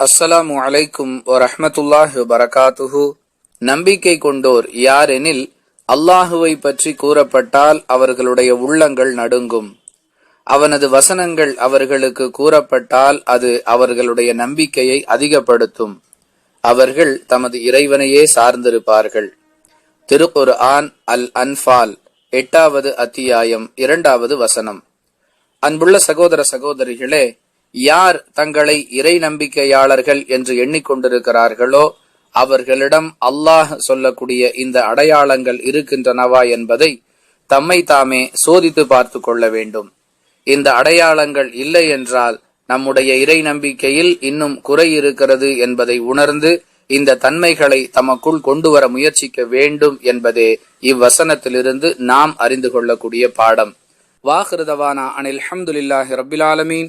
அஸ்ஸலாமு அலைக்கும் வரஹமத்துல்லாஹு வரகாத்துஹு நம்பிக்கை கொண்டோர் யாரெனில் அல்லாஹுவை பற்றி கூறப்பட்டால் அவர்களுடைய உள்ளங்கள் நடுங்கும். அவனது வசனங்கள் அவர்களுக்கு கூறப்பட்டால் அது அவர்களுடைய நம்பிக்கையை அதிகப்படுத்தும். அவர்கள் தமது இறைவனையே சார்ந்திருப்பார்கள். திருக்குர் ஆன் அல் அன்பால் எட்டாவது அத்தியாயம் இரண்டாவது வசனம். அன்புள்ள சகோதர சகோதரிகளே யார் தங்களை இறை நம்பிக்கையாளர்கள் என்று எண்ணிக்கொண்டிருக்கிறார்களோ அவர்களிடம் அல்லாஹ் சொல்லக்கூடிய இந்த அடையாளங்கள் இருக்கின்றனவா என்பதை தம்மை தாமே சோதித்து பார்த்து கொள்ள வேண்டும். இந்த அடையாளங்கள் இல்லை என்றால் நம்முடைய இறை நம்பிக்கையில் இன்னும் குறை இருக்கிறது என்பதை உணர்ந்து இந்த தன்மைகளை தமக்குள் கொண்டு வர முயற்சிக்க வேண்டும் என்பதே இவ்வசனத்திலிருந்து நாம் அறிந்து கொள்ளக்கூடிய பாடம். வாஹிருதவானா அனில் அஹமதுல்லாஹி ரபில் ஆலமீன்.